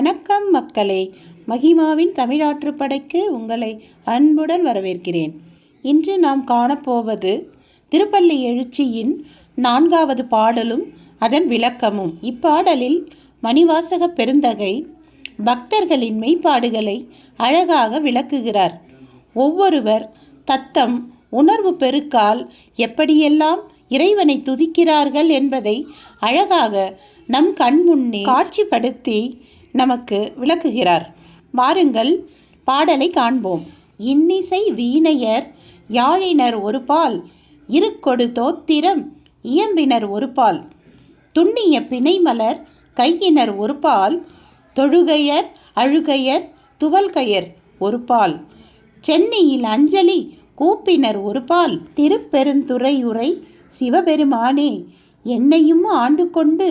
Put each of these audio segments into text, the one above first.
வணக்கம் மக்களே. மகிமாவின் தமிழாற்று படைக்கு உங்களை அன்புடன் வரவேற்கிறேன். இன்று நாம் காணப்போவது திருப்பள்ளி எழுச்சியின் நான்காவது பாடலும் அதன் விளக்கமும். இப்பாடலில் மணிவாசக பெருந்தகை பக்தர்களின் மெய்ப்பாடுகளை அழகாக விளக்குகிறார். ஒவ்வொருவர் தத்தம் உணர்வு பெருக்கால் எப்படியெல்லாம் இறைவனை துதிக்கிறார்கள் என்பதை அழகாக நம் கண் முன்னே காட்சிப்படுத்தி நமக்கு விளக்குகிறார். வாருங்கள் பாடலை காண்போம். இன்னிசை வீணையர் யாழினர் ஒரு பால் இருக்கொடு தோத்திரம் இயம்பினர் ஒரு பால் துண்ணிய பிணைமலர் கையினர் ஒரு பால் தொழுகையர் அழுகையர் துவல்கையர் ஒரு பால் சென்னையில் அஞ்சலி கூப்பினர் ஒரு பால் திருப்பெருந்துறையுரை சிவபெருமானே என்னையும் ஆண்டு கொண்டு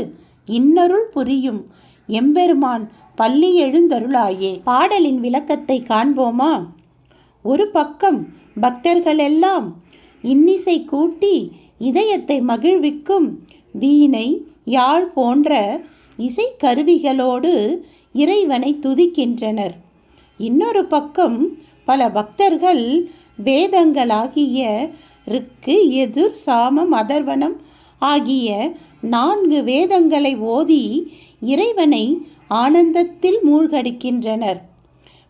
இன்னருள் புரியும் எம்பெருமான் பள்ளி எழுந்தருளாயே. பாடலின் விளக்கத்தை காண்போமா? ஒரு பக்கம் பக்தர்களெல்லாம் இன்னிசை கூட்டி இதயத்தை மகிழ்விக்கும் வீணை யாழ் போன்ற இசைக்கருவிகளோடு இறைவனை துதிக்கின்றனர். இன்னொரு பக்கம் பல பக்தர்கள் வேதங்களாகிய ருக்கு எதிர் சாமம் அதர்வனம் ஆகிய நான்கு வேதங்களை ஓதி இறைவனை ஆனந்தத்தில் மூழ்கடிக்கின்றனர்.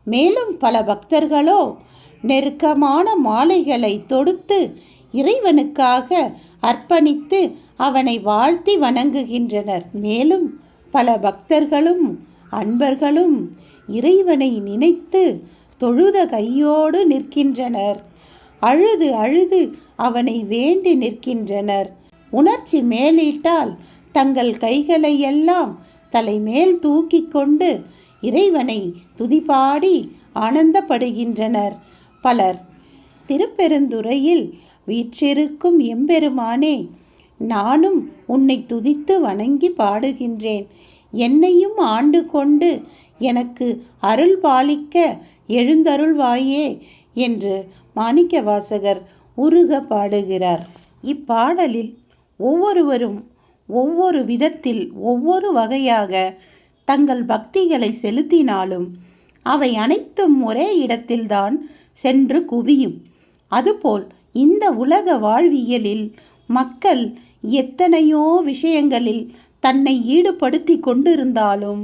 மேலும் பல பக்தர்களோ நெருக்கமான மாலைகளை தொடுத்து இறைவனுக்காக அர்ப்பணித்து அவனை வாழ்த்தி வணங்குகின்றனர். மேலும் பல பக்தர்களும் அன்பர்களும் இறைவனை நினைத்து தொழுத கையோடு நிற்கின்றனர். அழுது அழுது அவனை வேண்டி நிற்கின்றனர். உணர்ச்சி மேலிட்டால் தங்கள் கைகளை எல்லாம் தலைமேல் தூக்கி கொண்டு இறைவனை துதிபாடி ஆனந்தப்படுகின்றனர். பலர் திருப்பெருந்துறையில் வீற்றிருக்கும் எம்பெருமானே நானும் உன்னை துதித்து வணங்கி பாடுகின்றேன். என்னையும் ஆண்டு கொண்டு எனக்கு அருள் பாலிக்க எழுந்தருள்வாயே என்று மாணிக்கவாசகர் உருக பாடுகிறார். இப்பாடலில் ஒவ்வொருவரும் ஒவ்வொரு விதத்தில் ஒவ்வொரு வகையாக தங்கள் பக்திகளை செலுத்தினாலும் அவை அனைத்தும் ஒரே இடத்தில்தான் சென்று குவியும். அதுபோல் இந்த உலக வாழ்வியலில் மக்கள் எத்தனையோ விஷயங்களில் தன்னை ஈடுபடுத்தி கொண்டிருந்தாலும்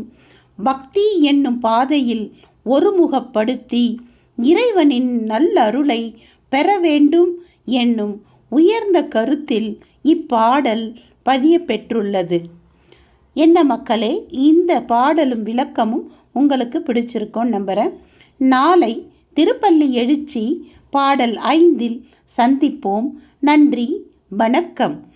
பக்தி என்னும் பாதையில் ஒருமுகப்படுத்தி இறைவனின் நல்லருளை பெற வேண்டும் என்னும் உயர்ந்த கருத்தில் இப்பாடல் பதிய பெற்றுள்ளது என்ன மக்களே இந்த பாடலும் விளக்கமும் உங்களுக்கு பிடிச்சிருக்கோம் நம்புகிறேன் நாளை திருப்பள்ளி எழுச்சி பாடல் ஐந்தில் சந்திப்போம். நன்றி வணக்கம்.